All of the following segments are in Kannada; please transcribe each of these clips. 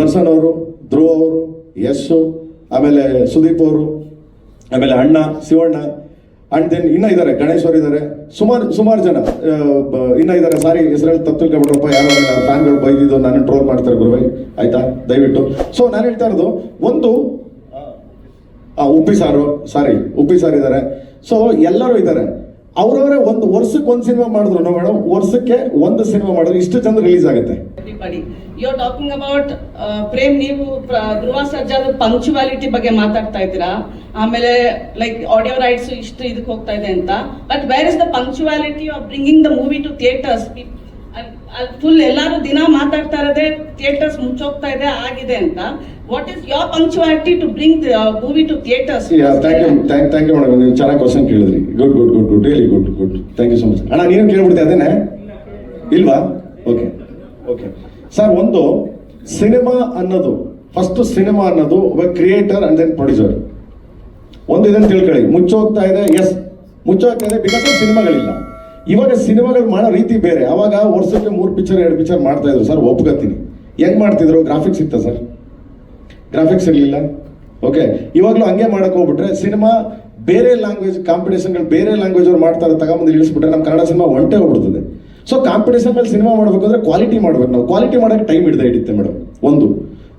ದರ್ಶನ್ ಅವರು, ಧ್ರುವ ಅವರು, ಯಶ್, ಆಮೇಲೆ ಸುದೀಪ್ ಅವರು, ಆಮೇಲೆ ಅಣ್ಣ, ಶಿವಣ್ಣ ಅಂಡ್ ದೆನ್ ಇನ್ನ ಇದ್ದಾರೆ, ಗಣೇಶ್ ಅವರು ಇದ್ದಾರೆ. ಸುಮಾರು ಸುಮಾರು ಜನ ಇನ್ನ ಇದ್ದಾರೆ. ಸಾರಿ, ಹೆಸರಲ್ಲಿ ತಪ್ಪು ತಿಳ್ಕೊಬಿಟ್ರಪ್ಪ ಯಾರೋ ಫ್ಯಾನ್ಗಳು ಬೈದಿದ್ದು ನಾನು ಟ್ರೋಲ್ ಮಾಡ್ತಾರೆ ಗುರುವೈ. ಆಯ್ತಾ? ದಯವಿಟ್ಟು. ಸೊ ನಾನು ಹೇಳ್ತಾ ಇರೋದು, ಒಂದು ಉಪ್ಪಿ ಸಾರು, ಸಾರಿ, ಉಪ್ಪಿ ಸಾರ್ ಇದ್ದಾರೆ. ಸೊ ಎಲ್ಲರೂ ಇದ್ದಾರೆ. ಅವ್ರವರೇ ಒಂದು ವರ್ಷಕ್ಕೆ ಒಂದು ಸಿನಿಮಾ ಮಾಡಿದ್ರು. ಮೇಡಮ್ ವರ್ಷಕ್ಕೆ ಒಂದು ಸಿನಿಮಾ ಮಾಡಿದ್ರೆ. ಇಷ್ಟು ಚಂದ ರಿಲೀಸ್ ಆಗುತ್ತೆ. You You're talking uh, Prem ನೀವು ಧ್ರುವ ಸರ್ಜಾದ ಪಂಕ್ಚುವಾಲಿಟಿ ಬಗ್ಗೆ ಮಾತಾಡ್ತಾ ಇದ್ದೀರಾ? ಆಮೇಲೆ ಲೈಕ್ ಆಡಿಯೋ ರೈಟ್ಸ್ ಇಷ್ಟು ಇದಕ್ಕೆ ಹೋಗ್ತಾ ಇದೆ ಅಂತ. But where is the punctuality of bringing the movie to theatres full ಎಲ್ಲರೂ ದಿನ ಮಾತಾಡ್ತಾ ಇರೋದೇ ಥಿಯೇಟರ್ಸ್ ಮುಚ್ಚೋಗ್ತಾ ಇದೆ, ಆಗಿದೆ ಅಂತ. What is your punctuality to bring movie to theatres thank you thank thank you madam ನೀವು ಚೆನ್ನಾಗಿ ಕ್ವಶನ್ ಕೇಳಿದ್ರಿ. Good good good good really good good thank you so much ಅಣ್ಣ ನೀನು ಕೇಳ್ಬಿಡ್ತೀಯ ಅದೇನೆ ಇಲ್ವಾ? ಓಕೆ ಓಕೆ ಸರ್ ಒಂದು ಸಿನಿಮಾ ಅನ್ನೋದು ಫಸ್ಟ್ ಸಿನಿಮಾ ಅನ್ನೋದು ಒಬ್ಬ ಕ್ರಿಯೇಟರ್ ಅಂಡ್ ದೆನ್ ಪ್ರೊಡ್ಯೂಸರ್ ಒಂದು ಇದನ್ನು ತಿಳ್ಕೊಳ್ಳಿ. ಮುಚ್ಚೋಗ್ತಾ ಇದೆ ಎಸ್ ಮುಚ್ಚೋಗ್ತಾ ಇದೆ ಬಿಕಾಸ್ ಆಫ್ ಸಿನಿಮಾಗಳಿಲ್ಲ. ಇವಾಗ ಸಿನಿಮಾಗಳು ಮಾಡೋ ರೀತಿ ಬೇರೆ. ಅವಾಗ ವರ್ಷಕ್ಕೆ ಮೂರು ಪಿಕ್ಚರ್ ಎರಡು ಪಿಕ್ಚರ್ ಮಾಡ್ತಾ ಇದ್ರು. ಸರ್, ಒಪ್ಕೋತೀನಿ. ಹೆಂಗ್ ಮಾಡ್ತಿದ್ರು? ಗ್ರಾಫಿಕ್ಸ್ ಇತ್ತ ಸರ್? ಗ್ರಾಫಿಕ್ಸ್ ಇರಲಿಲ್ಲ? ಓಕೆ ಇವಾಗಲೂ ಹಂಗೆ ಮಾಡಕ್ ಹೋಗ್ಬಿಟ್ರೆ ಸಿನಿಮಾ ಬೇರೆ ಲ್ಯಾಂಗ್ವೇಜ್ ಕಾಂಪಿಟೇಷನ್ಗಳು ಬೇರೆ ಲ್ಯಾಂಗ್ವೇಜ್ ಅವ್ರು ಮಾಡ್ತಾರೆ ತಗೊಂಬಂದು ಇಳಿಸ್ಬಿಟ್ರೆ ನಮ್ಮ ಕನ್ನಡ ಸಿನಿಮಾ ಒಂಟೆ ಹೋಗ್ಬಿಡ್ತದೆ. ಸೊ ಕಾಂಪಿಟೇಷನ್ ಮೇಲೆ ಸಿನಿಮಾ ಮಾಡಬೇಕಂದ್ರೆ ಕ್ವಾಲಿಟಿ ಮಾಡ್ಬೇಕು ನಾವು. ಕ್ವಾಲಿಟಿ ಮಾಡೋಕೆ ಟೈಮ್ ಹಿಡ್ದೆ ಹಿಡಿತೆ ಮೇಡಮ್ ಒಂದು.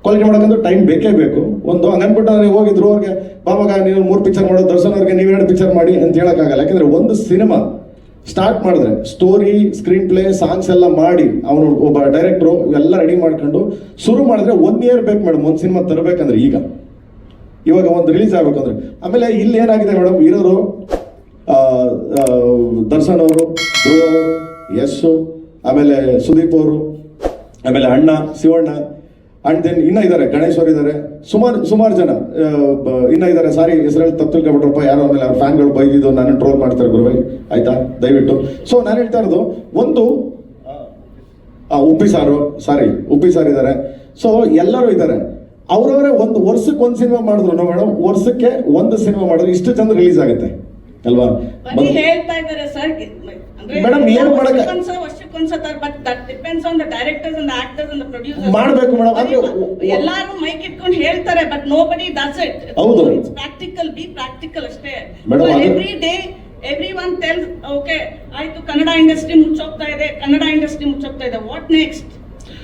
ಕ್ವಾಲಿಟಿ ಮಾಡೋಕಂದ್ರೆ ಟೈಮ್ ಬೇಕೇ ಬೇಕು. ಒಂದು ಹಂಗನ್ಬಿಟ್ಟು ನೀವು ಹೋಗಿದ್ರು, ಅವ್ರಿಗೆ ಬಾವಾಗ ನೀವು ಮೂರು ಪಿಕ್ಚರ್ ಮಾಡೋ, ದರ್ಶನ್ ನೀವು ಎರಡು ಪಿಕ್ಚರ್ ಮಾಡಿ ಅಂತ ಹೇಳೋಕ್ಕಾಗಲ್ಲ. ಯಾಕಂದ್ರೆ ಒಂದು ಸಿನಿಮಾ ಸ್ಟಾರ್ಟ್ ಮಾಡಿದ್ರೆ ಸ್ಟೋರಿ ಸ್ಕ್ರೀನ್ ಪ್ಲೇ ಸಾಂಗ್ಸ್ ಎಲ್ಲ ಮಾಡಿ ಅವನು ಒಬ್ಬ ಡೈರೆಕ್ಟ್ರು ಎಲ್ಲ ರೆಡಿ ಮಾಡ್ಕೊಂಡು ಶುರು ಮಾಡಿದ್ರೆ ಒನ್ ಇಯರ್ ಬೇಕು ಮೇಡಮ್ ಒಂದು ಸಿನಿಮಾ ತರಬೇಕಂದ್ರೆ ಈಗ. ಇವಾಗ ಒಂದು ರಿಲೀಸ್ ಆಗ್ಬೇಕಂದ್ರೆ. ಆಮೇಲೆ ಇಲ್ಲಿ ಏನಾಗಿದೆ ಮೇಡಮ್ ಇರೋರು ದರ್ಶನ್ ಅವರು, ಧ್ರುವ ಅವರು, ಯಶ್ ಆಮೇಲೆ ಸುದೀಪ್ ಅವರು, ಆಮೇಲೆ ಅಣ್ಣ, ಶಿವಣ್ಣ ಅಂಡ್ ದೆನ್ ಇನ್ನ ಇದ್ದಾರೆ ಗಣೇಶ್ ಅವರು ಇದ್ದಾರೆ ಸುಮಾರು ಸುಮಾರು ಜನ ಇನ್ನ ಇದ್ದಾರೆ ಸಾರಿ ಹೆಸರಲ್ಲಿ ತಪ್ಪು ತಿಳ್ಕೊಬಿಟ್ರಪ್ಪ ಯಾರೋ ಆಮೇಲೆ ಅವ್ರ ಫ್ಯಾನ್ಗಳು ಬೈದಿದ್ದು ನಾನು ಟ್ರೋಲ್ ಮಾಡ್ತಾರೆ ಗುರುವೈ. ಆಯ್ತಾ? ದಯವಿಟ್ಟು. ಸೊ ನಾನು ಹೇಳ್ತಾ ಇರೋದು ಒಂದು ಆ, ಉಪ್ಪಿ ಸಾರು ಸಾರಿ ಉಪ್ಪಿ ಸಾರ್ ಇದ್ದಾರೆ ಸೊ ಎಲ್ಲರೂ ಇದ್ದಾರೆ ಅವರವರೇ ಒಂದು ವರ್ಷಕ್ಕೆ ಒಂದು ಸಿನಿಮಾ ಮಾಡಿದ್ರು ಮೇಡಮ್ ವರ್ಷಕ್ಕೆ ಒಂದು ಸಿನಿಮಾ ಮಾಡಿದ್ರೆ ಇಷ್ಟು ಚಂದ ರಿಲೀಸ್ ಆಗುತ್ತೆ. ಅಲ್ವಾ? ಹೇಳ್ತಾ ಇದ್ದಾರೆ ಸರ್. Madam, ಏನ್ ಮಾಡಕ್ಕೆ- ಮಾಡಬೇಕು madam but that depends on the directors and actors and producers ಮಾಡ್ಬೇಕು madam. ಅಂದ್ರೆ ಎಲ್ಲಾರು ಮೈಕ್ ಇಟ್ಕೊಂಡು ಹೇಳ್ತಾರೆ but nobody does it ಹೌದು. ಇಟ್ಸ್ ಪ್ರಾಕ್ಟಿಕಲ್ ಬಿ ಪ್ರಾಕ್ಟಿಕಲ್ ಅಷ್ಟೇ every day everyone tell okay ಆಯ್ತು ಕನ್ನಡ ಇಂಡಸ್ಟ್ರಿ ಮುಚ್ಚೋಗ್ತಾ ಇದೆ ಕನ್ನಡ ಇಂಡಸ್ಟ್ರಿ ಮುಚ್ಚೋಗ್ತಾ ಇದೆ ವಾಟ್ ನೆಕ್ಸ್ಟ್